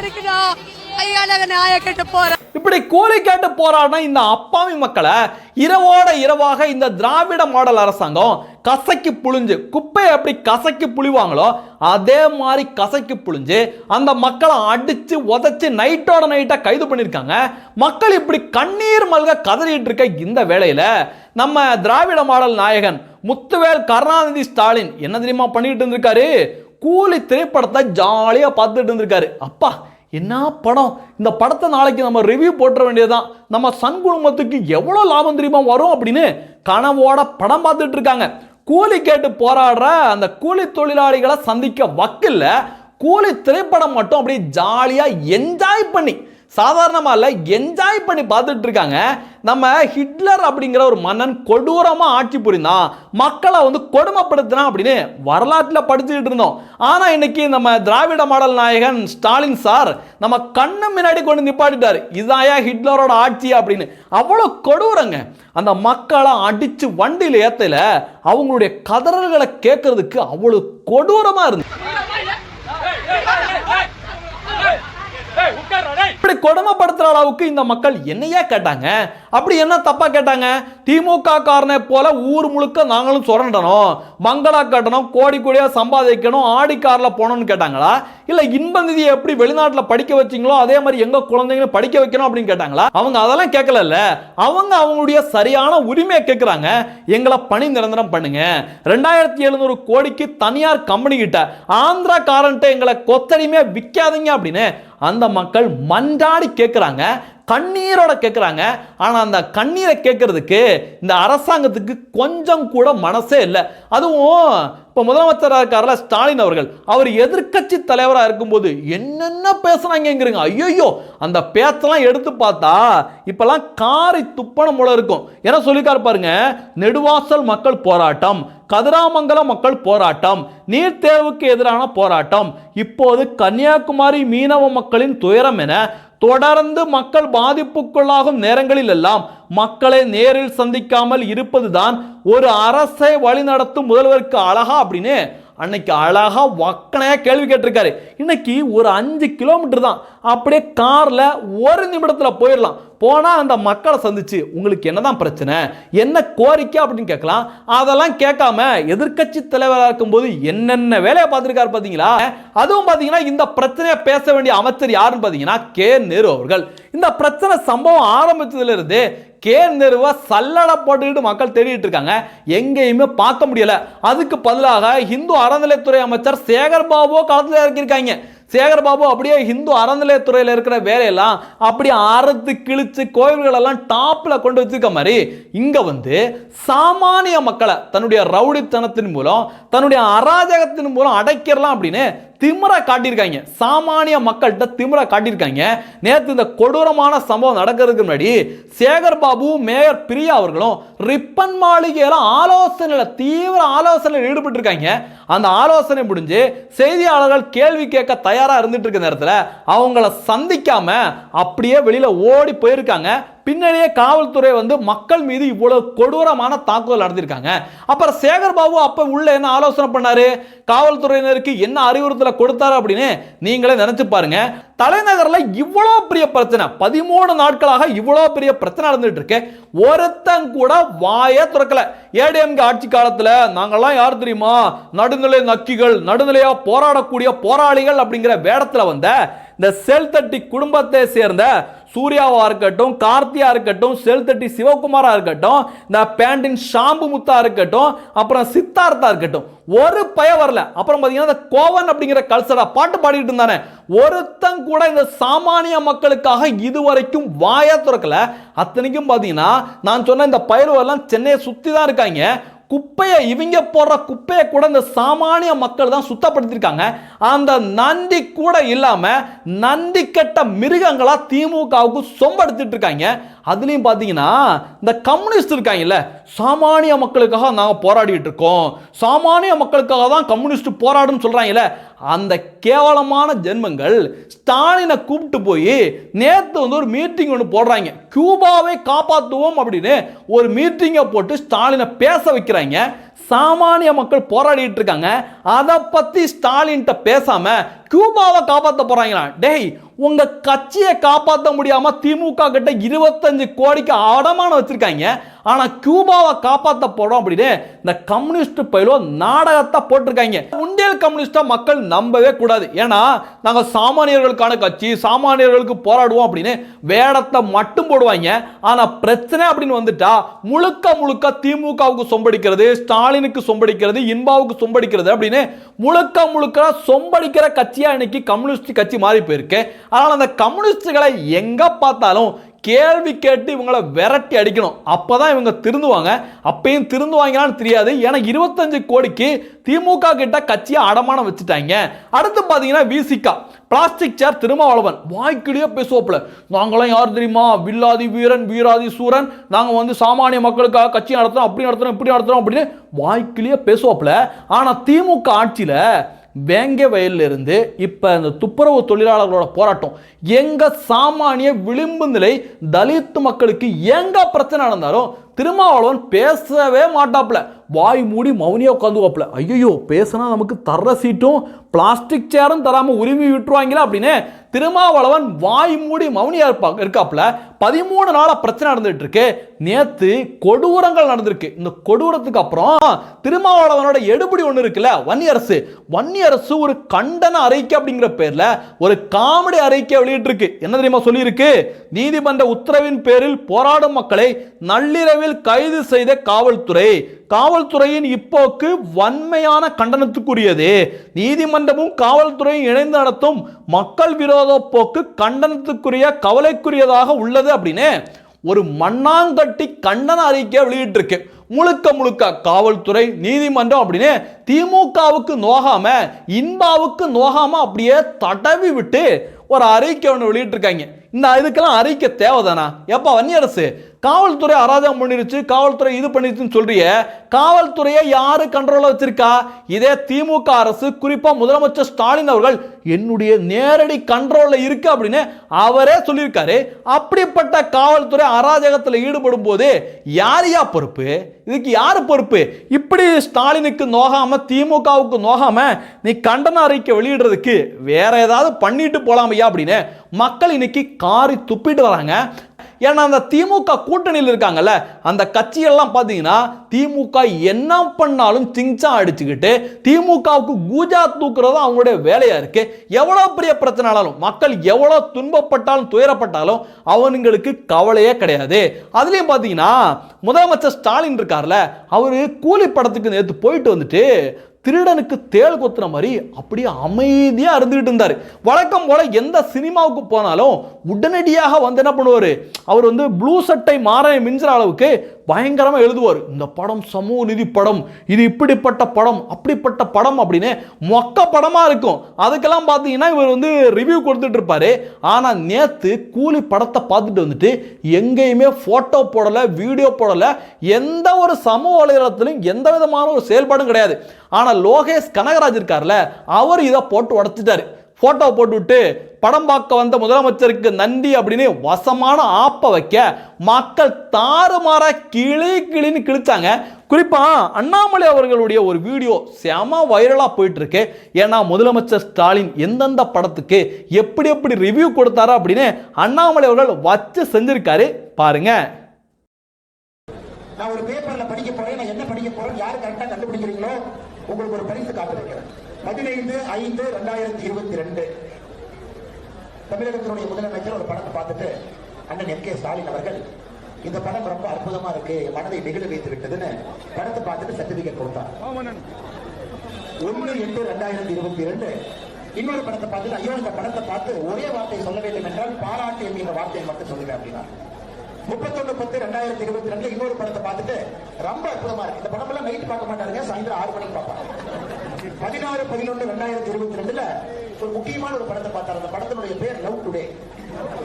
இருக்குடா நாயை கட்டு இப்படி கூலி கேட்டு போராடின இந்த அப்பாவி மக்களை இரவோட இரவாக இந்த திராவிட மாடல் அரசாங்கம் கசக்கி புழிஞ்சு குப்பையை எப்படி கசக்கி புழிவாங்களோ அதே மாதிரி கசக்கி புழிஞ்சு அந்த மக்களை அடிச்சு உதச்சி நைட்டோட நைட்டா கைது பண்ணியிருக்காங்க. மக்கள் இப்படி கண்ணீர் மல்க கதறிட்டு இருக்க இந்த வேளையில நம்ம திராவிட மாடல் நாயகன் முத்துவேல் கருணாநிதி ஸ்டாலின் என்ன தெரியுமா பண்ணிட்டு இருந்திருக்காரு? கூலி திரைப்படத்தை ஜாலியாக பார்த்துட்டு இருந்திருக்காரு. அப்பா என்ன படம்? இந்த படத்தை நாளைக்கு நம்ம ரிவ்யூ போட்டுற வேண்டியதுதான். நம்ம சன் குடும்பத்துக்கு எவ்வளோ லாபம் தெரியுமா வரும் அப்படின்னு கனவோட படம் பார்த்துட்டு இருக்காங்க. கூலி கேட்டு போராடுற அந்த கூலி தொழிலாளிகளை சந்திக்க வக்கில்ல. கூலி திரைப்படம் மட்டும் அப்படியே ஜாலியாக என்ஜாய் பண்ணி சாதாரணமாக இல்லை என்ஜாய் பண்ணி பார்த்துட்டு இருக்காங்க நம்ம ஹிட்லர் அப்படிங்கிற ஒரு மன்னன் கொடூரமாக ஆட்சி புரிந்தான் மக்களை வந்து கொடுமைப்படுத்தினான் அப்படின்னு வரலாற்றில் படிச்சுக்கிட்டு இருந்தோம் ஆனால் இன்னைக்கு நம்ம திராவிட மாடல் நாயகன் ஸ்டாலின் சார் நம்ம கண்ணு முன்னாடி கொண்டு நிப்பாட்டிட்டார் இதாயா ஹிட்லரோட ஆட்சி அப்படின்னு அவ்வளோ கொடூரங்க அந்த மக்களை அடித்து வண்டியில் ஏற்றல அவங்களுடைய கதறல்களை கேட்கறதுக்கு அவ்வளோ கொடூரமாக இருந்தது இப்படி கொடுமைப்படுத்துற அளவுக்கு இந்த மக்கள் என்னையா கேட்டாங்க? அப்படி என்ன தப்பாக கேட்டாங்க? திமுக காரனை போல ஊர் முழுக்க நாங்களும் சுரண்டணும். மங்களா கட்டணும் கோடி கோடியாக சம்பாதிக்கணும் ஆடி காரில் போகணும்னு கேட்டாங்களா? இல்லை இன்ப நிதியை எப்படி வெளிநாட்டில் படிக்க வச்சீங்களோ அதே மாதிரி எங்கள் குழந்தைங்களும் படிக்க வைக்கணும் அப்படின்னு கேட்டாங்களா? அவங்க அதெல்லாம் கேட்கல அவங்க அவங்களுடைய சரியான உரிமையை கேட்குறாங்க. எங்களை பணி நிரந்தரம் பண்ணுங்க. ரெண்டாயிரத்தி எழுநூறு கோடிக்கு தனியார் கம்பெனி கிட்ட ஆந்திரா காரன்ட்டு எங்களை கொத்தடிமையாக விற்காதீங்க அப்படின்னு அந்த மக்கள் மன்றாடி கேட்குறாங்க. கண்ணீரோட கேட்குறாங்க ஆனால் அந்த கண்ணீரை கேட்கறதுக்கு இந்த அரசாங்கத்துக்கு கொஞ்சம் கூட மனசே இல்லை. அதுவும் இப்போ முதலமைச்சராக இருக்கார்ல ஸ்டாலின் அவர்கள். அவர் எதிர்க்கட்சி தலைவராக இருக்கும்போது என்னென்ன பேசுகிறாங்கங்கிறீங்க ஐயோ அந்த பேச்செல்லாம் எடுத்து பார்த்தா இப்போல்லாம் காரி துப்பணம் போல இருக்கும். ஏன்னா சொல்லிக்காரு பாருங்க நெடுவாசல் மக்கள் போராட்டம். கதிராமங்கலம் மக்கள் போராட்டம் நீர் தேர்வுக்கு எதிரான போராட்டம். இப்போது கன்னியாகுமரி மீனவ மக்களின் துயரம் என தொடர்ந்து மக்கள் பாதிப்புக்குள்ளாகும் நேரங்களில் எல்லாம் மக்களை நேரில் சந்திக்காமல் இருப்பதுதான் ஒரு அரசை வழிநடத்தும் முதல்வருக்கு அழகா அப்படின்னு அன்னைக்கு அழகா வக்கனையா கேள்வி கேட்டிருக்காரு. இன்னைக்கு ஒரு அஞ்சு கிலோமீட்டர் தான். அப்படியே கார்ல ஒரு நிமிடத்துல போயிடலாம். போனால் அந்த மக்களை சந்திச்சு உங்களுக்கு என்னதான் பிரச்சனை? என்ன கோரிக்கை? அப்படின்னு கேட்கலாம். அதெல்லாம் கேட்காம எதிர்க்கட்சி தலைவராக இருக்கும்போது என்னென்ன வேலையை பார்த்துருக்காரு பார்த்தீங்களா? அதுவும் பார்த்தீங்கன்னா இந்த பிரச்சனையை பேச வேண்டிய அமைச்சர் யாருன்னு பார்த்தீங்கன்னா கே. நேரு அவர்கள். இந்த பிரச்சனை சம்பவம் ஆரம்பித்ததுலேருந்து கே. நேருவை சல்லடை போட்டுக்கிட்டு மக்கள் தேடிட்டு இருக்காங்க. எங்கேயுமே பார்க்க முடியல. அதுக்கு பதிலாக இந்து அறநிலைத்துறை அமைச்சர் சேகர் பாபு களத்தில் இறக்கியிருக்காங்க சேகர் பாபு அப்படியே இந்து அறநிலையத்துறையில் இருக்கிற வேலையெல்லாம் அப்படியே அறுத்து கிழிச்சு கோயில்களெல்லாம் டாப்பில் கொண்டு வச்சிருக்க மாதிரி இங்கே வந்து சாமானிய மக்களை தன்னுடைய ரவுடித்தனத்தின் மூலம் தன்னுடைய அராஜகத்தின் மூலம் அடைக்கிறலாம் அப்படின்னு திமிரை காட்டியிருக்காங்க. சாமானிய மக்கள்கிட்ட திமிரா காட்டியிருக்காங்க. நேற்று இந்த கொடூரமான சம்பவம் நடக்கிறதுக்கு முன்னாடி சேகர் பாபு மேயர் பிரியா அவர்களும் ரிப்பன் மாளிகையில் ஆலோசனையில் தீவிர ஆலோசனையில் ஈடுபட்டிருக்காங்க. அந்த ஆலோசனை முடிஞ்சு செய்தியாளர்கள் கேள்வி கேட்க தயாராக இருந்துட்டு இருக்க நேரத்தில் அவங்கள சந்திக்காம அப்படியே வெளியில் ஓடி போயிருக்காங்க. பின்னாடியே காவல்துறை வந்து மக்கள் மீது இவ்வளவு கொடூரமான தாக்குதல் நடந்திருக்காங்க அப்புறம் சேகர் பாபு அப்ப உள்ள என்ன ஆலோசனை பண்ணாரு? காவல்துறையினருக்கு என்ன அறிவுறுத்தலை கொடுத்தாரு அப்படின்னு நீங்களே நினைச்சு பாருங்க. தலைநகரில் இவ்வளோ பெரிய பிரச்சனை பதிமூணு நாட்களாக இவ்வளோ பெரிய பிரச்சனை நடந்துட்டு இருக்கு. ஒருத்தன் கூட வாயே திறக்கல. ஏடிஎம்கே ஆட்சி காலத்தில் நாங்கள்லாம் யார் தெரியுமா? நடுநிலை நக்கிகள் நடுநிலையா போராடக்கூடிய போராளிகள் அப்படிங்கிற வேடத்தில் வந்த இந்த செல் தட்டி குடும்பத்தை சேர்ந்த சூர்யாவா இருக்கட்டும் கார்த்தியா இருக்கட்டும் செல்தட்டி சிவகுமாரா இருக்கட்டும் இந்த பேண்டின் ஷாம்பு முத்தா இருக்கட்டும் அப்புறம் சித்தார்த்தா இருக்கட்டும். ஒரு பய வரல. அப்புறம் பாத்தீங்கன்னா இந்த கோவன் அப்படிங்கிற கல்சரா பாட்டு பாடிட்டு இருந்தானே. ஒருத்தன் கூட இந்த சாமானிய மக்களுக்காக இதுவரைக்கும் வாயா திறக்கல. அத்தனைக்கும் பாத்தீங்கன்னா நான் சொன்ன இந்த பயிர்வெல்லாம் சென்னையை சுத்தி தான் இருக்காங்க. குப்பையை இவங்க போடுற குப்பையை கூட இந்த சாமானிய மக்கள் தான் சுத்தப்படுத்தியிருக்காங்க. அந்த நந்தி கூட இல்லாமல் நந்தி கெட்ட மிருகங்களாக திமுகவுக்கு சொம்படுத்திட்டு இருக்காங்க அதுலேயும் பார்த்தீங்கன்னா இந்த கம்யூனிஸ்ட் இருக்காங்கல்ல சாமானிய மக்களுக்காக நாங்கள் போராடிட்டு இருக்கோம். சாமானிய மக்களுக்காக தான் கம்யூனிஸ்ட் போராடுன்னு சொல்கிறாங்கல்ல அந்த கேவலமான ஜென்மங்கள் ஸ்டாலினை கூப்பிட்டு போய் நேற்று வந்து ஒரு மீட்டிங் ஒன்று போடுறாங்க. கியூபாவை காப்பாற்றுவோம் அப்படின்னு ஒரு மீட்டிங்கை போட்டு ஸ்டாலினை பேச வைக்கிறாங்க. சாமானிய மக்கள் போராடிட்டு இருக்காங்க. அதை பற்றி ஸ்டாலின்கிட்ட பேசாமல் கியூபாவை காப்பாற்ற போறாங்களா? டேய் உங்க கட்சியை காப்பாற்ற முடியாம திமுக கிட்ட இருபத்தஞ்சு கோடிக்கு அடமானம் வச்சிருக்காங்க. ஆனா கியூபாவை காப்பாற்ற போறோம் அப்படின்னு இந்த கம்யூனிஸ்ட் பயிலோ நாடகத்தை போட்டிருக்காங்க. உண்டியல் கம்யூனிஸ்டா மக்கள் நம்பவே கூடாது. ஏன்னா நாங்க சாமானியர்களுக்கான கட்சி சாமானியர்களுக்கு போராடுவோம் அப்படின்னு வேடத்தை மட்டும் போடுவாங்க. ஆனா பிரச்சனை அப்படின்னு வந்துட்டா முழுக்க முழுக்க திமுகவுக்கு சொம்படிக்கிறது ஸ்டாலினுக்கு சொம்படிக்கிறது இன்பாவுக்கு சொம்படிக்கிறது அப்படின்னு முழுக்க முழுக்க சொம்படிக்கிற கட்சியா இன்னைக்கு கம்யூனிஸ்ட் கட்சி மாறி போயிருக்கு. அதனால் அந்த கம்யூனிஸ்டுகளை எங்கே பார்த்தாலும் கேள்வி கேட்டு இவங்களை விரட்டி அடிக்கணும். அப்போ தான் இவங்க திருந்துவாங்க. அப்பயும் திருந்துவாங்களான்னு தெரியாது. ஏன்னா இருபத்தஞ்சு கோடிக்கு திமுக கிட்ட கட்சியை அடமானம் வச்சுட்டாங்க. அடுத்து பார்த்தீங்கன்னா விசிகா பிளாஸ்டிக் சேர் திருமாவளவன். வாய்க்கிலேயே பேசுவோப்பில் நாங்களாம் யார் தெரியுமா? வில்லாதி வீரன் வீராதி சூரன். நாங்கள் வந்து சாமானிய மக்களுக்காக கட்சி நடத்துகிறோம் அப்படி நடத்துகிறோம் இப்படி நடத்துகிறோம் அப்படின்னு வாய்க்கிலேயே பேசுவோப்பில் ஆனால் திமுக ஆட்சியில் வேங்க வயலிலிருந்து இப்போ அந்த துப்புரவு தொழிலாளர்களோட போராட்டம். எங்கள் சாமானிய விளிம்பு நிலை தலித் மக்களுக்கு எங்கே பிரச்சனை நடந்தாலும் திருமாவளவன் பேசவே மாட்டாப்புல. வாய் மூடி மௌனியா உட்காந்துவாப்ல ஐயோ பேசினா நமக்கு தர்ற சீட்டும் பிளாஸ்டிக் சேரும் தராமல் உரிமை விட்டுருவாங்களா அப்படின்னு திருமாவளவன் வாய் மூடி மௌனியா இருப்பா இருக்காப்புல. பதிமூணு நாளா பிரச்சனை நடந்துட்டு இருக்கு நேத்து கொடூரங்கள் நடந்திருக்கு. இந்த கொடூரத்துக்கு அப்புறம் திருமாவளவனோட எடுபடி ஒன்று இருக்குல்ல வன்னியரசு. வன்னியரசு ஒரு கண்டன அறிக்கை அப்படிங்கிற பேர்ல ஒரு காமெடி அறிக்கை வெளியிட்டிருக்கு என்ன தெரியுமா சொல்லியிருக்கு? நீதிமன்ற உத்தரவின் பேரில் போராடும் மக்களை நள்ளிரவில் கைது செய்த காவல்துறை. காவல்துறையின் இப்போக்கு வன்மையான கண்டனத்துக்குரியது. நீதிமன்றமும் காவல்துறையும் இணைந்து நடத்தும் மக்கள் விரோத போக்கு கண்டனத்துக்குரிய கவலைக்குரியதாக உள்ளது அப்படின்னு ஒரு மண்ணாங்கட்டி கண்டன அறிக்கை வெளியிட்டிருக்கு. முழுக்க முழுக்க காவல்துறை நீதிமன்றம் அப்படின்னு திமுகவுக்கு நோகாம இன்பாவுக்கு நோகாம அப்படியே தடவி விட்டு ஒரு அறிக்கை ஒன்று வெளியிட்டிருக்காங்க. இந்த இதுக்கெல்லாம் அறிக்கை தேவைதானா? எப்பா வன்னியரசு காவல்துறை அராஜகம் பண்ணிருச்சு காவல்துறை இது பண்ணிருச்சுன்னு சொல்றிய காவல்துறையை யாரு கண்ட்ரோலில் வச்சிருக்கா? இதே திமுக அரசு குறிப்பாக முதலமைச்சர் ஸ்டாலின் அவர்கள் என்னுடைய நேரடி கண்ட்ரோலில் இருக்கு அப்படின்னு அவரே சொல்லியிருக்காரு. அப்படிப்பட்ட காவல்துறை அராஜகத்தில் ஈடுபடும் போது யார் யா பொறுப்பு? இதுக்கு யார் பொறுப்பு? இப்படி ஸ்டாலினுக்கு நோகாம திமுகவுக்கு நோகாம நீ கண்டன அறிக்கை வெளியிடுறதுக்கு வேற ஏதாவது பண்ணிட்டு போலாமையா அப்படின்னு மக்கள் இன்னைக்கு காரி துப்பிட்டு வராங்க. ஏன்னா அந்த திமுக கூட்டணியில் இருக்காங்கல்ல அந்த கட்சியெல்லாம் பார்த்தீங்கன்னா திமுக என்ன பண்ணாலும் சிங்சா அடிச்சுக்கிட்டு திமுகவுக்கு கூஜா தூக்குறது அவங்களுடைய வேலையா இருக்கு. எவ்வளோ பெரிய பிரச்சனைனாலும் மக்கள் எவ்வளோ துன்பப்பட்டாலும் துயரப்பட்டாலும் அவனுங்களுக்கு கவலையே கிடையாது. அதுலேயும் பார்த்தீங்கன்னா முதலமைச்சர் ஸ்டாலின் இருக்கார்ல அவர் கூலி படத்துக்கு நேற்று போயிட்டு வந்துட்டு திருடனுக்கு தேள் கொத்துற மாதிரி அப்படியே அமைதியா இருந்துகிட்டு இருந்தார். வழக்கம் போல எந்த சினிமாவுக்கு போனாலும் உடனடியாக வந்து என்ன பண்ணுவார்? அவர் வந்து ப்ளூ சட்டை மாற மிஞ்சுற அளவுக்கு பயங்கரமாக எழுதுவார் இந்த படம் சமூக நிதி படம் இது இப்படிப்பட்ட படம் அப்படிப்பட்ட படம் அப்படின்னு மொக்க படமாக இருக்கும். அதுக்கெல்லாம் பார்த்தீங்கன்னா இவர் வந்து ரிவ்யூ கொடுத்துட்டு இருப்பாரு. ஆனால் நேற்று கூலி படத்தை பார்த்துட்டு வந்துட்டு எங்கேயுமே ஃபோட்டோ போடலை வீடியோ போடலை எந்த ஒரு சமூக வலைதளத்திலும் எந்த விதமான ஒரு செயல்பாடும் கிடையாது. ஆனால் லோகேஷ் கனகராஜ் இருக்கார்ல அவர் இதை போட்டு உடச்சிட்டாரு. ஃபோட்டோ போட்டுவிட்டு படம் பார்க்க வந்த முதலமைச்சருக்கு நன்றி அப்படின்னு வசமான ஆப்பை வைக்க மக்கள் தாறுமாற கிளி கிளின்னு கிழிச்சாங்க. குறிப்பா அண்ணாமலை அவர்களுடைய ஒரு வீடியோ செம வைரலாக போயிட்டுருக்கு. ஏன்னா முதலமைச்சர் ஸ்டாலின் எந்தெந்த படத்துக்கு எப்படி எப்படி ரிவ்யூ கொடுத்தாரா அப்படின்னு அண்ணாமலை அவர்கள் வச்சு செஞ்சுருக்காரு. பாருங்க. நான் ஒரு பேப்பரில் படிக்க போகிறேன் நான் என்ன படிக்க போகிறேன் யார் கரெக்டாக கண்டுபிடிக்கிறீங்களோ உங்களுக்கு ஒரு பரிசு காத்திருக்கிறேன் பதினைந்து ஐந்து ரெண்டாயிரத்தி இருபத்தி ரெண்டு தமிழகத்தினுடைய முதலமைச்சர் ஒரு படத்தை பார்த்துட்டு அண்ணன் எம் கே ஸ்டாலின் அவர்கள் இந்த படம் ரொம்ப அற்புதமா இருக்கு மனதை நெகிழ வைத்து விட்டதுன்னு படத்தை பார்த்துட்டு சர்டிபிகேட் கொடுத்தார். ஒன்று எட்டு ரெண்டாயிரத்தி இருபத்தி ரெண்டு இன்னொரு படத்தை பார்த்துட்டு ஐயோ இந்த படத்தை பார்த்து ஒரே வார்த்தை சொல்ல வேண்டும் என்றால் பாராட்டு என்கிற வார்த்தையை மட்டும் சொல்லுவேன் அப்படின்னா. முப்பத்தொன்னு பத்து ரெண்டாயிரத்தி இருபத்தி ரெண்டு இன்னொரு படத்தை பார்த்துட்டு ரொம்ப அற்புதமா இருக்கு. இந்த படம் எல்லாம் நைட் பார்க்க மாட்டாருங்க சாயந்தரம் ஆறு மணிக்கு பார்ப்பாங்க. பதினாறு பதினொன்று ரெண்டாயிரத்தி இருபத்தி ரெண்டுல ஒரு முக்கியமான ஒரு படத்தை பார்த்தார். அந்த படத்தினுடைய பேர் லவ் டுடே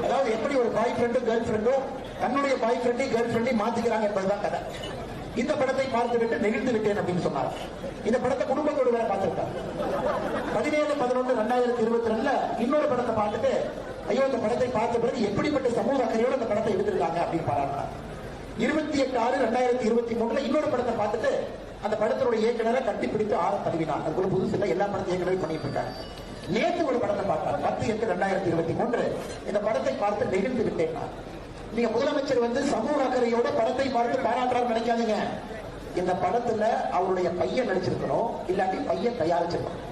அதாவது எப்படி ஒரு பாய் ஃப்ரெண்டும் கேர்ள் ஃப்ரெண்டும் தன்னுடைய பாய் ஃப்ரெண்டையும் கேர்ள் ஃப்ரெண்டையும் மாத்திக்கிறாங்க என்பதுதான் கதை. இந்த படத்தை பார்த்துவிட்டு நெகிழ்ந்து விட்டேன் அப்படின்னு சொன்னார். இந்த படத்தை குடும்பத்தோடு வேற பார்த்திருக்காரு. பதினேழு பதினொன்று ரெண்டாயிரத்தி இருபத்தி ரெண்டுல இன்னொரு படத்தை பார்த்துட்டு ஐயோ இந்த படத்தை பார்த்த பிறகு எப்படிப்பட்ட சமூக அக்கறையோட அந்த படத்தை எடுத்திருக்காங்க அப்படின்னு பாராட்டினார். இருபத்தி எட்டு ஆறு ரெண்டாயிரத்தி இருபத்தி மூணுல இன்னொரு படத்தை பார்த்துட்டு அந்த படத்தினுடைய இயக்குனரை கட்டிப்பிடித்து ஆற தழுவினார். அது ஒரு புதுசு எல்லா படத்தையும் ஏற்கனவே பண்ணிட்டு இருக்காரு. நேற்று ஒரு படத்தை பார்த்தார். பத்து எட்டு ரெண்டாயிரத்தி இருபத்தி மூன்று. இந்த படத்தை பார்த்து நெகிழ்ந்து விட்டேன் நீங்க முதலமைச்சர் வந்து சமூக அக்கறையோட படத்தை பார்த்து பாராட்டுறாரு நினைக்காதீங்க. இந்த படத்துல அவருடைய பையன் நடிச்சிருக்கணும் இல்லாட்டி பையன் தயாரிச்சிருக்கணும்.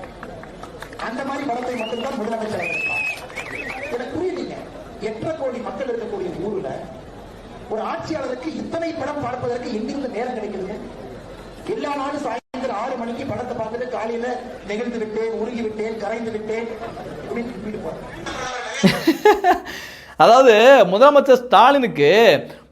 அந்த மாதிரி படத்தை மட்டும்தான் முதலமைச்சர் எடுக்கலாம். எனக்கு புரியுதுங்க. எட்டரை கோடி மக்கள் இருக்கக்கூடிய ஊர்ல ஒரு ஆட்சியாளருக்கு இத்தனை படம் பார்ப்பதற்கு எங்கிருந்து நேரம் கிடைக்குதுங்க? எல்லா நாளும் சாயந்தரம் ஆறு மணிக்கு படத்தை பார்த்துட்டு காலையில நெகிழ்ந்து விட்டேன் உருகி விட்டேன் கரைந்து விட்டேன் அப்படின்னு போறேன். அதாவது முதலமைச்சர் ஸ்டாலினுக்கு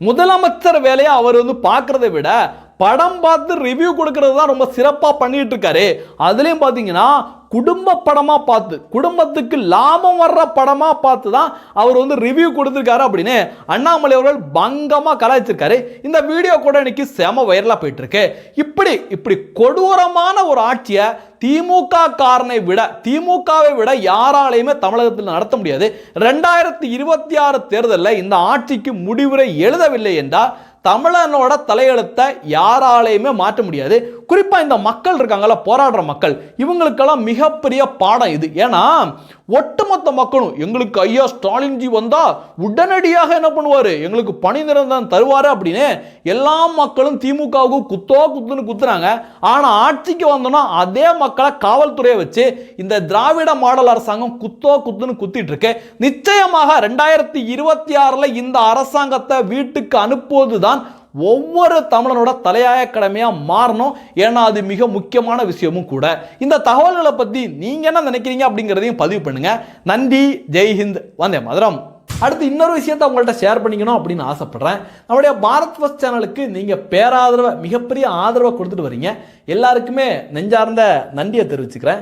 முதலமைச்சர் வேலையை அவர் வந்து பார்க்கறதை விட படம் பார்த்து ரிவ்யூ கொடுக்கறது தான் ரொம்ப சிறப்பாக பண்ணிட்டு இருக்காரு அதுலேயும் பார்த்தீங்கன்னா குடும்ப படமாக பார்த்து குடும்பத்துக்கு லாபம் வர்ற படமாக பார்த்து தான் அவர் வந்து ரிவ்யூ கொடுத்துருக்காரு அப்படின்னு அண்ணாமலை அவர்கள் பங்கமாக கலாய்ச்சிருக்காரு. இந்த வீடியோ கூட இன்னைக்கு செம வைரலாக போயிட்டுருக்கு. இப்படி இப்படி கொடூரமான ஒரு ஆட்சியை திமுக காரனை விட திமுகவை விட யாராலையுமே தமிழகத்தில் நடத்த முடியாது. ரெண்டாயிரத்தி இருபத்தி ஆறு தேர்தலில் இந்த ஆட்சிக்கு முடிவுரை எழுதவில்லை என்றால் தமிழனோட தலையெழுத்தை யாராலையுமே மாற்ற முடியாது. குறிப்பாக இந்த மக்கள் இருக்காங்கல்ல போராடுற மக்கள் இவங்களுக்கெல்லாம் மிகப்பெரிய பாடம் இது. ஏன்னா ஒட்டுமொத்த மக்களும் எங்களுக்கு ஐயா ஸ்டாலின்ஜி வந்தா உடனடியாக என்ன பண்ணுவார்? எங்களுக்கு பணி நிரந்தரம் தருவார் அப்படின்னு எல்லா மக்களும் திமுகவுக்கு குத்தோ குத்துன்னு குத்துறாங்க. ஆனால் ஆட்சிக்கு வந்தோன்னா அதே மக்களை காவல்துறையை வச்சு இந்த திராவிட மாடல் அரசாங்கம் குத்தோ குத்துன்னு குத்திட்டு இருக்கு. நிச்சயமாக ரெண்டாயிரத்தி இருபத்தி ஆறில் இந்த அரசாங்கத்தை வீட்டுக்கு அனுப்புவது தான் ஒவ்வொரு தமிழனோட தலையாய கடமையாக மாறணும். ஏன்னா அது மிக முக்கியமான விஷயமும் கூட. இந்த தகவல்களை பற்றி நீங்கள் என்ன நினைக்கிறீங்க அப்படிங்கிறதையும் பதிவு பண்ணுங்கள் நன்றி ஜெய்ஹிந்த் வந்தே மதுரம். அடுத்து இன்னொரு விஷயத்தை உங்கள்கிட்ட ஷேர் பண்ணிக்கணும் அப்படின்னு ஆசைப்பட்றேன். நம்முடைய பாரத் ஃபஸ்ட் சேனலுக்கு நீங்கள் பேராதரவை மிகப்பெரிய ஆதரவை கொடுத்துட்டு வரீங்க. எல்லாருக்குமே நெஞ்சார்ந்த நன்றியை தெரிவிச்சுக்கிறேன்.